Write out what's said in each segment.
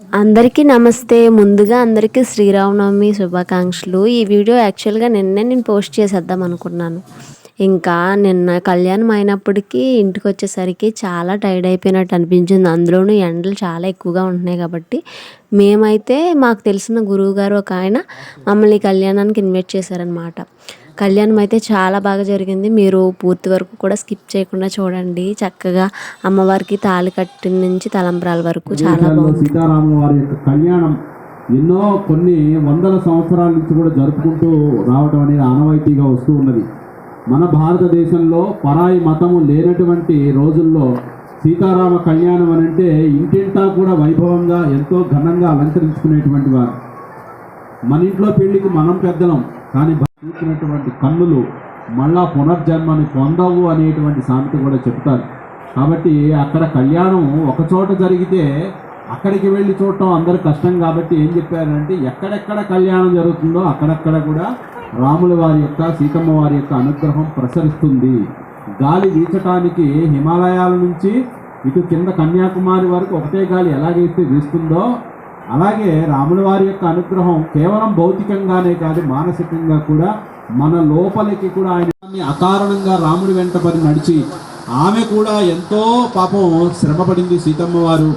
అందరికీ నమస్తే. ముందుగా అందరికీ శ్రీరామనవమి శుభాకాంక్షలు. ఈ వీడియో యాక్చువల్గా నిన్నే నేను పోస్ట్ చేసేద్దాం అనుకున్నాను. ఇంకా నిన్న కళ్యాణం అయినప్పటికీ ఇంటికి వచ్చేసరికి చాలా టైర్డ్ అయిపోయినట్టు అనిపించింది. అందులోనూ ఎండలు చాలా ఎక్కువగా ఉంటున్నాయి కాబట్టి మేమైతే మాకు తెలిసిన గురువు గారు ఒక ఆయన మమ్మల్ని కళ్యాణానికి ఇన్వైట్ చేశారనమాట కళ్యాణం అయితే చాలా బాగా జరిగింది. మీరు పూర్తి వరకు కూడా స్కిప్ చేయకుండా చూడండి. చక్కగా అమ్మవారికి తాళి కట్టిన నుంచి తలంబ్రాల వరకు చాలా బాగుంది. వారి యొక్క కళ్యాణం ఎన్నో కొన్ని వందల సంవత్సరాల నుంచి కూడా జరుపుకుంటూ రావటం అనేది ఆనవాయితీగా వస్తూ ఉన్నది. మన భారతదేశంలో పరాయి మతము లేనటువంటి రోజుల్లో సీతారామ కళ్యాణం అని అంటే ఇంటింటా కూడా వైభవంగా ఎంతో ఘనంగా అలంకరించుకునేటువంటి వారు. మన ఇంట్లో పెళ్ళికి మనం పెద్దలం కానీ చూసినటువంటి కన్నులు మళ్ళా పునర్జన్మని పొందవు అనేటువంటి సామెత కూడా చెప్తారు. కాబట్టి అక్కడ కళ్యాణం ఒక చోట జరిగితే అక్కడికి వెళ్ళి చూడటం అందరు కష్టం కాబట్టి ఏం చెప్పారంటే ఎక్కడెక్కడ కళ్యాణం జరుగుతుందో అక్కడక్కడ కూడా రాముల వారి యొక్క సీతమ్మ వారి యొక్క అనుగ్రహం ప్రసరిస్తుంది. గాలి వీచటానికి హిమాలయాల నుంచి ఇటు కింద కన్యాకుమారి వరకు ఒకటే గాలి ఎలాగైతే వీస్తుందో అలాగే రాముల వారి యొక్క అనుగ్రహం కేవలం భౌతికంగానే కాదు మానసికంగా కూడా మన లోపలికి కూడా ఆయన అకారణంగా రాముడి వెంట పడి నడిచి ఆమె కూడా ఎంతో పాపం శ్రమపడింది సీతమ్మ వారు.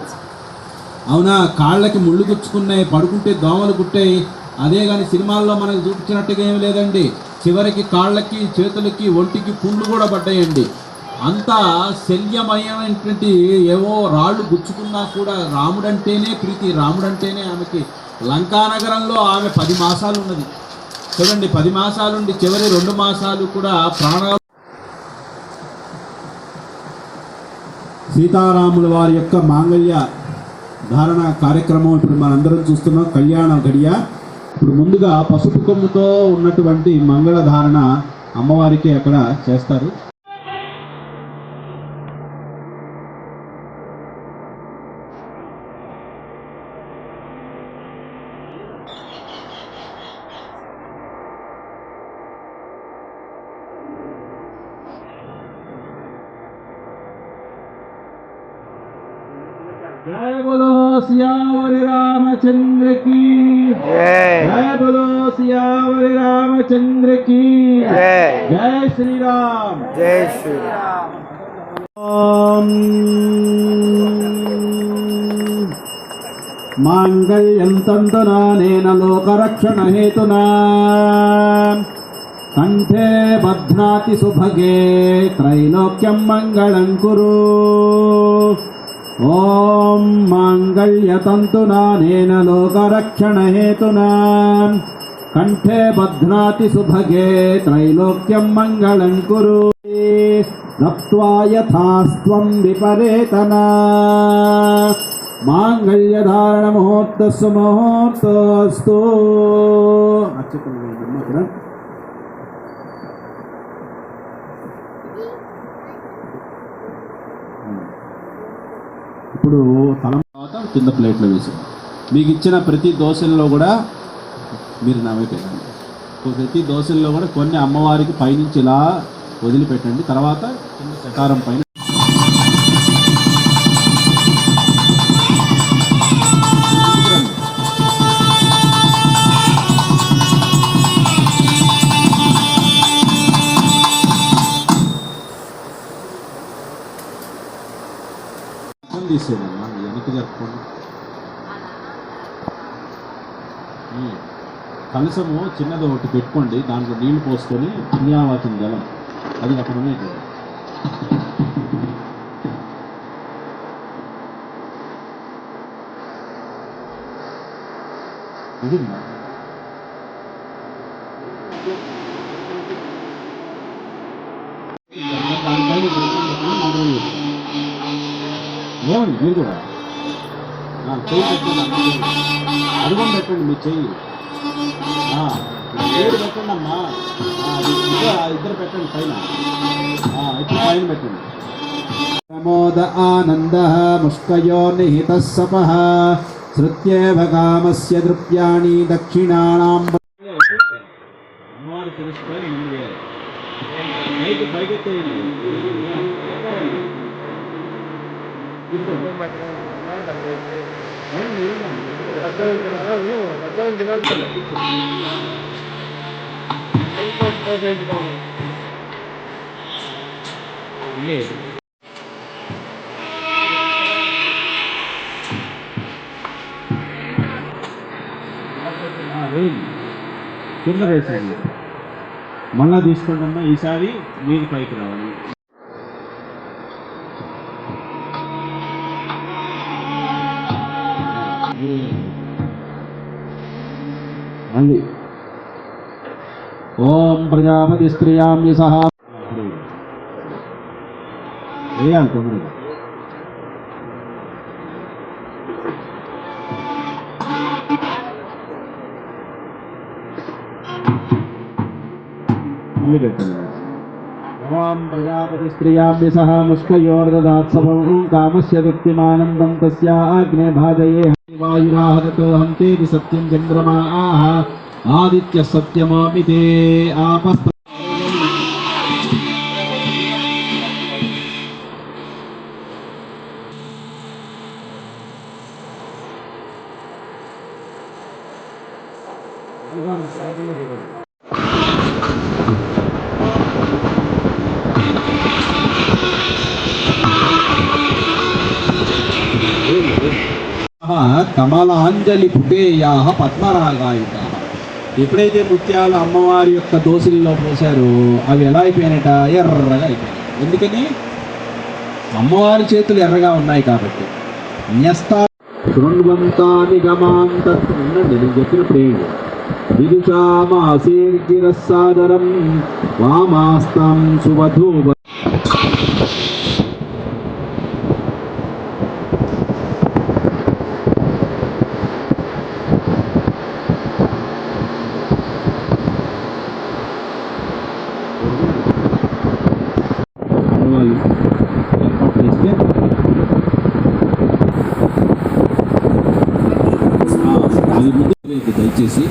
అవునా? కాళ్ళకి ముళ్ళు గుచ్చుకున్నాయి పడుకుంటే దోమలు కుట్టాయి అదే కానీ సినిమాల్లో మనకు చూపించినట్టుగా ఏం లేదండి. చివరికి కాళ్ళకి చేతులకి ఒంటికి పుండ్లు కూడా పడ్డాయండి. అంతా శల్యమయమైనటువంటి ఏవో రాళ్ళు గుచ్చుకున్నా కూడా రాముడంటేనే ప్రీతి రాముడంటేనే ఆమెకి. లంకానగరంలో ఆమె పది మాసాలు ఉన్నది. చూడండి పది మాసాలుండి చివరి రెండు మాసాలు కూడా ప్రాణాలు సీతారాముల వారి యొక్క మాంగళ్య ధారణ కార్యక్రమం ఇప్పుడు మనందరం చూస్తున్నాం. కళ్యాణ గడియ ఇప్పుడు ముందుగా పసుపు కొమ్ముతో ఉన్నటువంటి మంగళ ధారణ అమ్మవారికి అక్కడ చేస్తారు. जय बोलो सियावर रामचंद्र की। जय। बोलो सियावर रामचंद्र की। जय। जय श्री राम जय श्री राम ॐ माङ्गल्यं तन्तुनानेन लोकरक्षणहेतुना। कण्ठे बध्नाति सुभगे त्रैलोक्यं मङ्गलं कुरु। ॐ माङ्गल्यतन्तुनानेन लोकरक्षणहेतुना कण्ठे बध्नाति सुभगे त्रैलोक्यं मङ्गलं कुरु दत्त्वा यथास्त्वं विपरेतना माङ्गल्यधारणमुहूर्तस्सु मुहूर्तस्तु ఇప్పుడు తల తర్వాత కింద ప్లేట్లో వేసాం మీకు ఇచ్చిన ప్రతి దోశల్లో కూడా మీరు నా ప్రతి దోశల్లో కూడా కొన్ని అమ్మవారికి పైనుంచి ఇలా వదిలిపెట్టండి. తర్వాత కింద శకారం పైన కలసము చిన్నది ఒకటి పెట్టుకోండి దాంట్లో నీళ్ళు పోసుకొని పుణ్యావాచన జలం అది అక్కడ ఉన్నాయి ఇది ఇదిమ్మా. ఏమండి మీరు కూడా ఆ, చెయ్యి పెట్టండి అడుగు పెట్టండి మీ ఆ, ఏడు పెట్టండి అమ్మా. ఇద్దరు పెట్టండి పైన. ఇప్పుడు పైన పెట్టండి. ప్రమోద ఆనంద ముష్కయో నిహిత సప శృత్యేవ కామస్య దృప్యాణి దక్షిణానాం. అమ్మవారు తెలుసుకొని ముందు వేయాలి పైకి పైకెత్తేయండి ఇప్పుడు అవును, కింద వేసేయండి. మళ్ళా తీసుకోండి అమ్మా ఈసారి మీది పైకి రావాలి. हाँ जी ओम प्रजापति स्त्रियाम ये सहा प्रजापतिस्त्रियाम्यसः मुष्कयोर्ददात्सभौ कामस्य व्यक्तिमानन्दं तस्या अग्ने भाजये కామస్య వ్యక్తిమానందం తస్యాగ్నే భాజయే వాయురాహరతో హంతేది సత్యం చంద్రమా ఆహ ఆదిత్య కమలాంజలి పుటేయా పద్మరాగాయుత. ఎప్పుడైతే ముత్యాలు అమ్మవారి యొక్క దోసుల్లో పోసారో అవి ఎలా అయిపోయినట? ఎర్రగా అయిపోయినాయి. ఎందుకని? అమ్మవారి చేతులు ఎర్రగా ఉన్నాయి కాబట్టి. న్యస్తా శృణ్వంతాని గమాంత ఉండండి నేను చెప్పినప్పుడు ఏంటి విదుషామాసీర్గిరస్సాదరం. వామాస్తం సువధూవ వాళ్ళు ఏర్పాటు చేస్తే అది ముందు వేయద్దు దయచేసి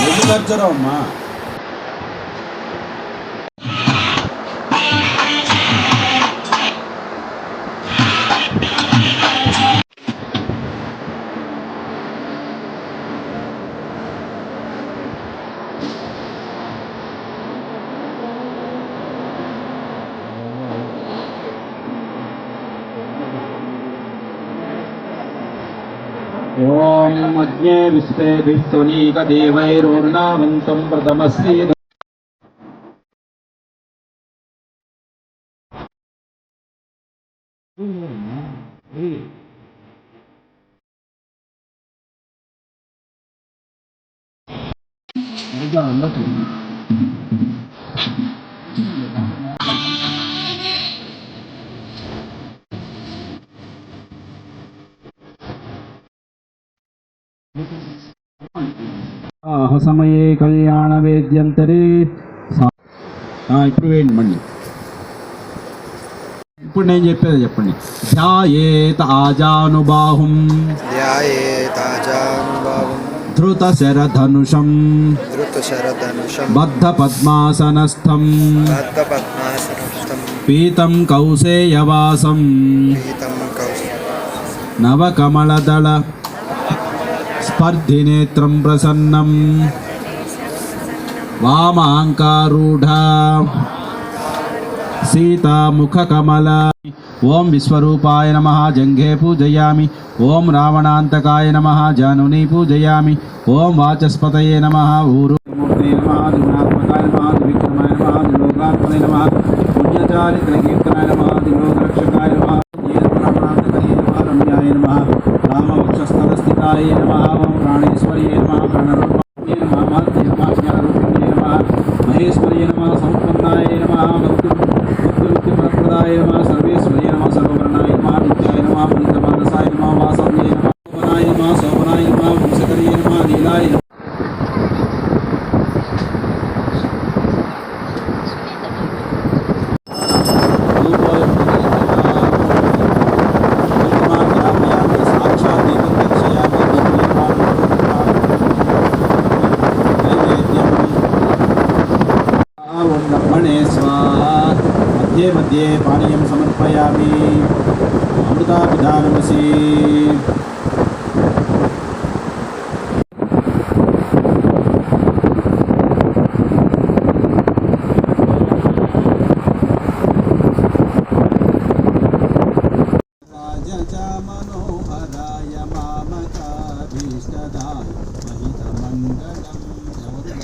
ఎన్ని ఖర్చురా అమ్మా ॐ अज्ञे विश्वेभिः स्वनीकदेवैरोर्णामन्तं వివాహ సమయే కళ్యాణ వేద్యంతరే ఇప్పుడు వేయండి మళ్ళీ. ఇప్పుడు నేను చెప్పేది చెప్పండి. ధ్యాయేత ఆజానుబాహుం. ధ్యాయేత ఆజానుబాహుం. ధృత శరధనుషం ధృత శరధనుషం బద్ధ పద్మాసనస్థం బద్ధ పద్మాసనస్థం పీతం కౌసేయవాసం. పీతం కౌసేయవాసం నవకమలదళ स्पर्धिनेत्रं प्रसन्नं। सीता सीतामुखकमला। ॐ विश्वरूपाय नमः, जङ्घे पूजयामि। ॐ रावणान्तकाय नमः, जानुनी पूजयामि। ओं वाचस्पत नमः ऊरुमूर्तये नमः दुर्नात्मकाय नमः दुविक्रमाय नमः। సుతాపిధానమసి మనోహరాయ మామకాభీష్టదాయ మహితమంగళం ఎవరు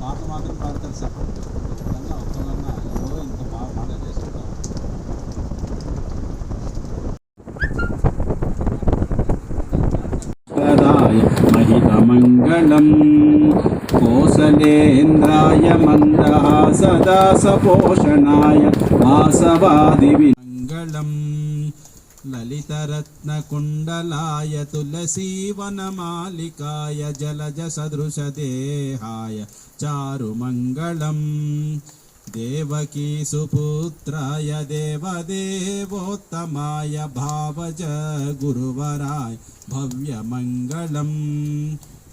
పాట మాత్రం పాడతారు సార్ महितमङ्गलं कोसलेन्द्राय मन्दः सदा सपोषणाय वासवादिविमङ्गलम् ललितरत्नकुण्डलाय तुलसीवनमालिकाय जलजसदृशदेहाय चारुमङ्गलम् देवकी सुपुत्राय देवदेवोत्तमाय भावज गुरुवराय भव्यमङ्गलम्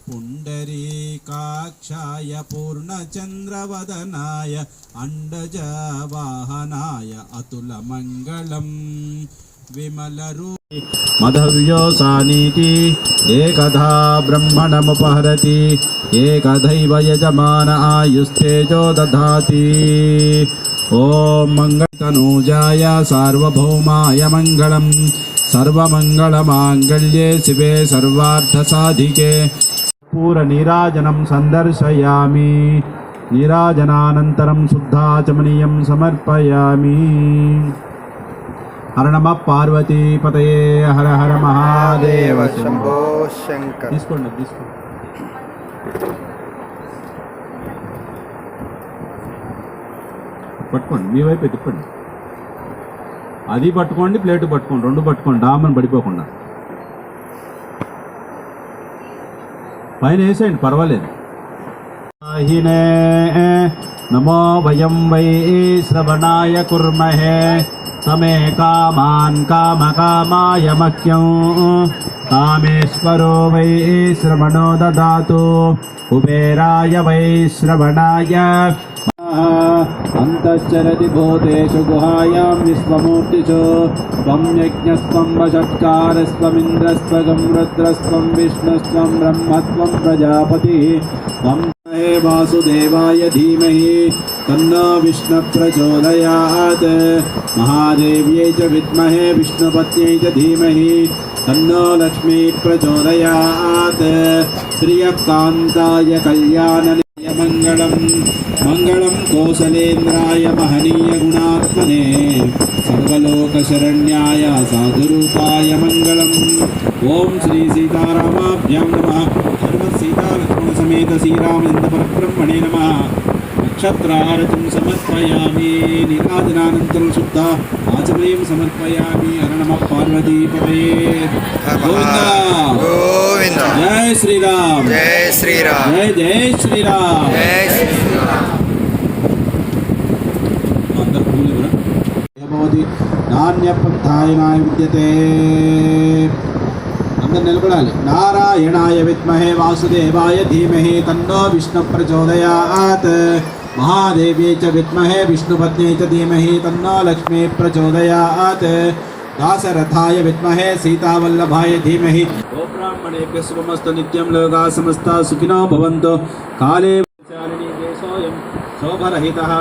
पुण्डरीकाक्षाय पूर्णचन्द्रवदनाय अण्डजवाहनाय अतुलमङ्गलम् विमलरू मधव्योसानीति एकधा ब्रह्मणमुपहरति एकधैव यजमान आयुस्तेजो दधाति ॐ मङ्गलतनूजाय सार्वभौमाय मङ्गलम् सर्वमङ्गलमाङ्गल्ये शिवे सर्वार्थसाधिके पूरनीराजनं सन्दर्शयामि नीराजनानन्तरं शुद्धाचमनीयं समर्पयामि హర నమ పార్వతీపతయే హర హర మహాదేవ దేవ శంభో శంకర్ తీసుకోండి తీసుకోండి పట్టుకోండి మీ వైపు తిప్పండి అది పట్టుకోండి ప్లేట్ పట్టుకోండి రెండు పట్టుకోండి డామని పడిపోకుండా పైన వేసేయండి పర్వాలేదు. నమో వయం వై శ్రవణాయ కుర్మహే సమే కామాన్ కామ కామాయ మహ్యం. కామేశ్వరో వై శ్రవణో దాతు కుబేరాయ వై శ్రవణాయ. अन्तश्चरति भूतेषु गुहायां विश्वमूर्तिषु। त्वं यज्ञस्त्वं वषट्कारस्त्वमिन्द्रस्त्वगं रुद्रस्त्वं विष्णुस्त्वं ब्रह्मत्वं प्रजापतिः। त्वं हे वासुदेवाय धीमहि, तन्नो विष्णुप्रचोदयात्। महादेव्यै च विद्महे, विष्णुपत्न्यै च धीमहि। ధీమహి తన్నో లక్ష్మీ ప్రచోదయాత్ శ్రియకాంతాయ కళ్యాణ మంగళం మంగళం కోసలేంద్రాయ మహనీయ గుణాత్మనే. సర్వలోకశరణ్యాయ సాధురూపాయ మంగళం. ఓం శ్రీ సీతారామాభ్యాం నమ. నక్షత్రారతం సమర్పయామి నీరాజనానంతరం శుద్ధ ఆచమయం సమర్పయామి హర నమ పార్వతీపతే గోవింద గోవింద జై శ్రీరామ్ జై శ్రీరామ్ జై జై శ్రీరామ్ జై శ్రీరామ్? ఏమవుతుంది నాణ్యపంథాయనాయ విద్యతే అందరు నిలబడాలి నారాయణాయ విద్మహే వాసుదేవాయ ధీమహి తన్నో విష్ణు ప్రచోదయాత్ महादेवी च विमहे विष्णुपत्न च धीमहि, तन्नो लक्ष्मी प्रचोदयात्। दासरथाय विमहे सीतावल्लभाय धीमहि। गोब्राह्मणेभ्यः शुभमस्तु नित्यं लोकाः सुखिनो भवन्तु। काले चारिणी देशोऽयं शोभरहितः